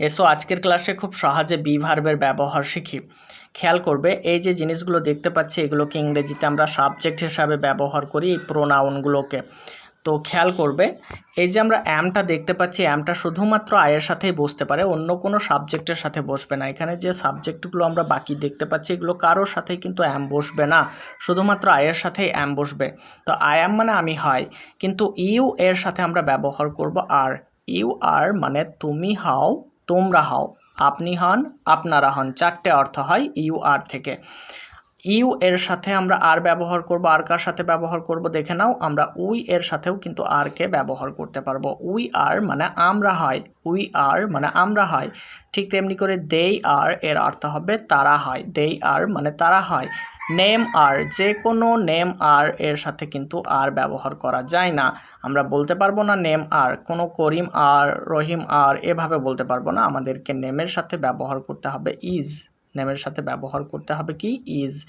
এসো, আজকের ক্লাসে খুব সহজে বি ভার্বের ব্যবহার শিখি। খেয়াল করবে, এই যে জিনিসগুলো দেখতে পাচ্ছি, এগুলোকে ইংরেজিতে আমরা সাবজেক্ট হিসাবে ব্যবহার করি, এই প্রোনাউনগুলোকে। তো খেয়াল করবে, এই যে আমরা অ্যামটা দেখতে পাচ্ছি, অ্যামটা শুধুমাত্র আয়ের সাথেই বসতে পারে, অন্য কোনো সাবজেক্টের সাথে বসবে না। এখানে যে সাবজেক্টগুলো আমরা বাকি দেখতে পাচ্ছি, এগুলো কারোর সাথেই কিন্তু অ্যাম বসবে না, শুধুমাত্র আয়ের সাথেই অ্যাম বসবে। তো আই অ্যাম মানে আমি হয় কিন্তু ইউ এর সাথে আমরা ব্যবহার করব আর। ইউ আর মানে তুমি হও তোমরা হও। আপনি হন, আপনারা হন। চারটে অর্থ হয় ইউ আর থেকে। ইউ এর সাথে আমরা আর ব্যবহার করব, আর কার সাথে ব্যবহার করব দেখে নাও। আমরা উই এর সাথেও কিন্তু আর কে ব্যবহার করতে পারব। উই আর মানে আমরা হয়। উই আর মানে আমরা হয়। ঠিক তেমনি করে দেই আর এর অর্থ হবে তারা হয়। দেই আর মানে তারা হয়। নেম আর, যে কোনো নেম আর এর সাথে কিন্তু আর ব্যবহার করা যায় না। আমরা বলতে পারব না নেম আর, কোনো করিম আর, রহিম আর, এভাবে বলতে পারব না। আমাদেরকে নেমের সাথে ব্যবহার করতে হবে ইজ নেমের সাথে ব্যবহার করতে হবে কি? ইজ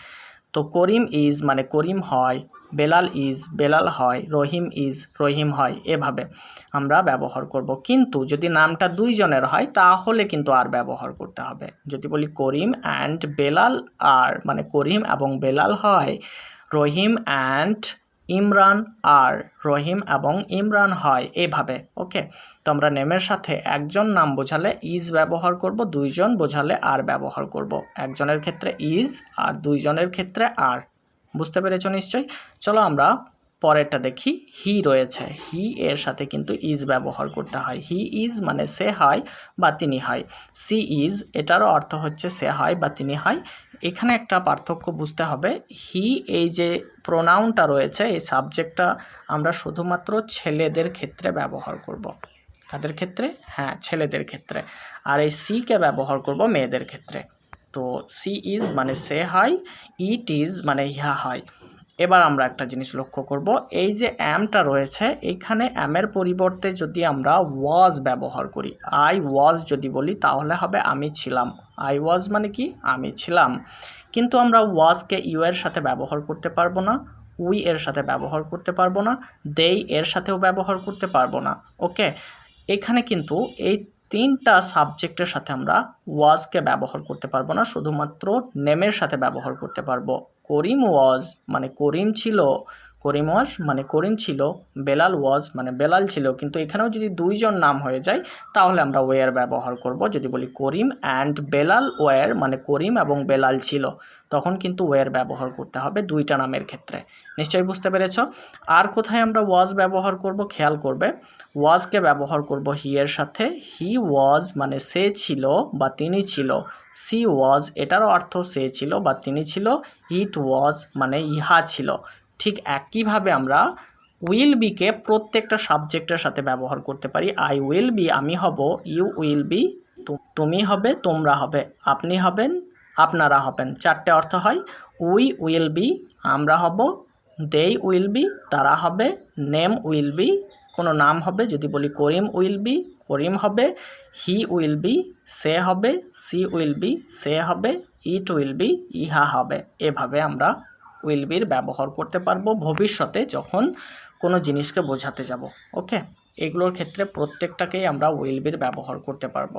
তো করিম ইজ মানে করিম হয়, বেলাল ইজ, বেলাল হয়, রহিম ইজ, রহিম হয়, এভাবে আমরা ব্যবহার করব। কিন্তু যদি নামটা দুইজনের হয়, তাহলে কিন্তু আর ব্যবহার করতে হবে। যদি বলি করিম অ্যান্ড বেলাল আর মানে করিম এবং বেলাল হয়, রহিম অ্যান্ড ইমরান আর রহিম এবং ইমরান হয় এভাবে, ওকে? তো আমরা নেমের সাথে একজন নাম বোঝালে ইজ ব্যবহার করব, দুইজন বোঝালে আর ব্যবহার করব। একজনের ক্ষেত্রে ইজ আর দুইজনের ক্ষেত্রে আর বুঝতে পেরেছ নিশ্চয়ই? চলো আমরা পরেরটা দেখি হি রয়েছে। হি এর সাথে কিন্তু ইজ ব্যবহার করতে হয়। হি ইজ মানে সে হয় বা তিনি হয়। সি ইজ এটারও অর্থ হচ্ছে সে হয় বা তিনি হয়। এখানে একটা পার্থক্য বুঝতে হবে। হি এই যে প্রোনাউনটা রয়েছে, এই সাবজেক্টটা আমরা শুধুমাত্র ছেলেদের ক্ষেত্রে ব্যবহার করব। কাদের ক্ষেত্রে? হ্যাঁ ছেলেদের ক্ষেত্রে। আর এই সিকে ব্যবহার করব মেয়েদের ক্ষেত্রে। তো সি ইজ মানে সে হয় ইট ইজ মানে ইহা হয়। এবার আমরা একটা জিনিস লক্ষ্য করব। এই যে অ্যামটা রয়েছে, এইখানে অ্যামের পরিবর্তে যদি আমরা ওয়াজ ব্যবহার করি আই ওয়াজ যদি বলি, তাহলে হবে আমি ছিলাম। আই ওয়াজ মানে কি? আমি ছিলাম। কিন্তু আমরা ওয়াজকে ইউ এর সাথে ব্যবহার করতে পারব না উই এর সাথে ব্যবহার করতে পারব না দেই এর সাথেও ব্যবহার করতে পারব না। ওকে এখানে কিন্তু এই তিনটা সাবজেক্টের সাথে আমরা ওয়াজকে ব্যবহার করতে পারব না, শুধুমাত্র নেমের সাথে ব্যবহার করতে পারব। করিম ওয়াজ মানে করিম ছিল করিম ওয়াজ মানে করিম ছিল, বেলাল ওয়াজ মানে বেলাল ছিল, কিন্তু এখানেও যদি দুইজন নাম হয়ে যায়, তাহলে আমরা ওয়ার ব্যবহার করব, যদি বলি করিম অ্যান্ড বেলাল ওয়ার মানে করিম এবং বেলাল ছিল, তখন কিন্তু ওয়ার ব্যবহার করতে হবে দুইটা নামের ক্ষেত্রে। নিশ্চয়ই বুঝতে পেরেছ? আর কোথায় আমরা ওয়াজ ব্যবহার করব? খেয়াল করবে, ওয়াজকে ব্যবহার করব হি এর সাথে হি ওয়াজ মানে সে ছিল বা তিনি ছিল সি ওয়াজ এটারও অর্থ সে ছিল বা তিনি ছিল ইট ওয়াজ মানে ইহা ছিল। ঠিক একইভাবে আমরা উইল বিকে প্রত্যেকটা সাবজেক্টের সাথে ব্যবহার করতে পারি। আই উইল বি আমি হব ইউ উইল বি তুমি হবে, তোমরা হবে, আপনি হবেন, আপনারা হবেন। চারটে অর্থ হয়। উই উইল বি আমরা হব দেই উইল বি তারা হবে নেম উইল বি কোনো নাম হবে, যদি বলি করিম উইল বি করিম হবে হি উইল বি সে হবে সি উইল বি সে হবে ইট উইল বি ইহা হবে। এভাবে আমরা উইল বির ব্যবহার করতে পারব ভবিষ্যতে যখন কোনো জিনিসকে বোঝাতে যাব ওকে এগুলোর ক্ষেত্রে প্রত্যেকটাকেই আমরা উইল বির ব্যবহার করতে পারব।